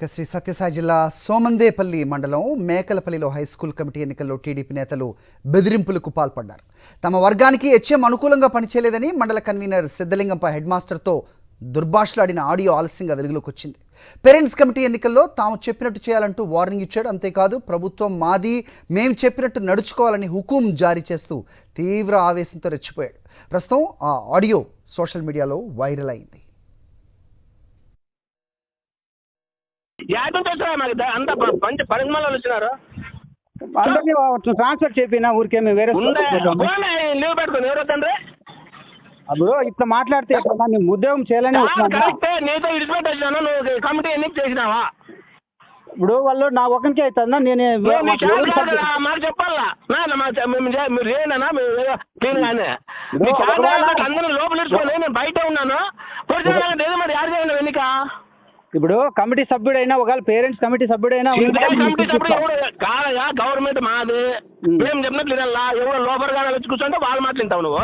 ఇక శ్రీ సత్యసాయి జిల్లా సోమందేపల్లి మండలం మేకలపల్లిలో హై స్కూల్ కమిటీ ఎన్నికల్లో టీడీపీ నేతలు బెదిరింపులకు పాల్పడ్డారు. తమ వర్గానికి హెచ్ఎం అనుకూలంగా పనిచేయలేదని మండల కన్వీనర్ సిద్ధలింగంపై హెడ్ మాస్టర్తో దుర్భాషలాడిన ఆడియో ఆలస్యంగా వెలుగులోకి వచ్చింది పేరెంట్స్ కమిటీ ఎన్నికల్లో తాము చెప్పినట్టు చేయాలంటూ వార్నింగ్ ఇచ్చాడు. అంతేకాదు ప్రభుత్వం మాది మేం చెప్పినట్టు నడుచుకోవాలని హుకుం జారీ చేస్తూ తీవ్ర ఆవేశంతో రెచ్చిపోయాడు. ప్రస్తుతం ఆ ఆడియో సోషల్ మీడియాలో వైరల్ అయింది. యాడ్ నుంచి వచ్చినా మాకు ద- అంత ప- పంచ పరిమాణాలు వచ్చినారు? అందరినీ ట్రాన్స్ఫర్ చేపినా ఊరికే మేము వేరే ఉండే. పోనీ, లీవ్ పెట్టుకుని ఎవరు వద్దండ్రి అప్పుడు ఇట్లా మాట్లాడితే ఎట్లా? మేము ఉద్యోగం చేయాలని వచ్చినాము కరెక్టే. నీతో ఇడిచిపెట్టి వచ్చినాను. నువ్వు కమిటీ ఎన్నిక చేసినావా? ఇప్పుడు వాళ్ళు నా ఒకరికే అవుతుందా? నేను నువ్వు నీ మాకు చేత ఎవరు కాదు సపోర్ట్- కదా, మాకు చెప్పాలా? చె- మేము చే- మీరు చేయనా మేము క్లీన్ గానే. ఇప్పుడు నీ చేత ఒకవేళ- కాదు, అందరూ లోపల ఇచ్చుకొని నేను బయట ఉన్నాను. పొడిచిన ఏదో మరి యాడ్ ఎన్నిక ఇప్పుడు కమిటీ సభ్యుడైనా ఒకవేళ పేరెంట్స్ కమిటీ సభ్యుడైనా కాదయా గవర్నమెంట్ మాది. మేము చెప్పినట్లు వినాలా ఎవరో లోపల వచ్చి కూర్చుంటే వాళ్ళు మాట్లాడతావు నువ్వు.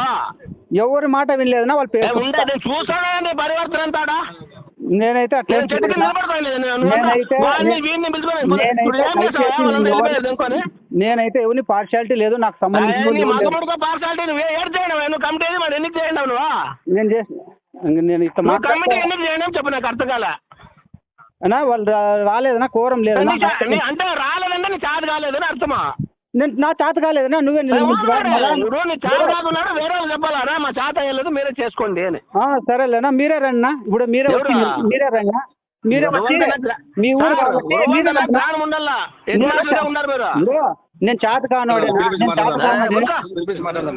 ఎవరి మాట వినలేదన్నా వాళ్ళ పేరు చూసానా నీ పరివర్తన అంతాడా? నేనైతే అట్లా నేనైతే- ఎవరిని పార్షాలిటీ లేదు నాకు సంబంధం అయ్యా, నీ లేదు. మగముడికో పార్సాలిటీ నువ్వు ఏడు చేయడం నువ్వు కమిటీ ఏది మరి? ఎన్నిక చేయండి నువ్వు. నేను చేసి ఇంక నేను ఇట్లా నువ్వు కమిటీ చేయండి అని చెప్పు నాకు అర్థం కాలే. అన్నా వాళ్ళు రాలేదన్నా కోరం లేదన్నా నీ చా- నీ- అంటే రాలేదంటే నీ చేత కాలేదని అర్థమా? నేను నా చేత కాలేదన్నా నువ్వే నిలబెట్టుకోవాలి మళ్ళా. ఇప్పుడు నీ చేత కాకున్నాడు వేరే వాళ్ళు చెప్పాలా? మా చేత అయ్యలేదు మీరే చేసుకోండి అని. ఆ, సరేలేనా మీరే రండి ఇప్పుడు మీరే వచ్చి? మీరే రండి మీరే వచ్చి మీ ఊరు కాబట్టి మీరే రండి. ప్రాణం ఉండాలా? ఎన్ని నేను ఉన్నారు మీరు? నేను చేత కానోడేనా నేను చేత కానోడే.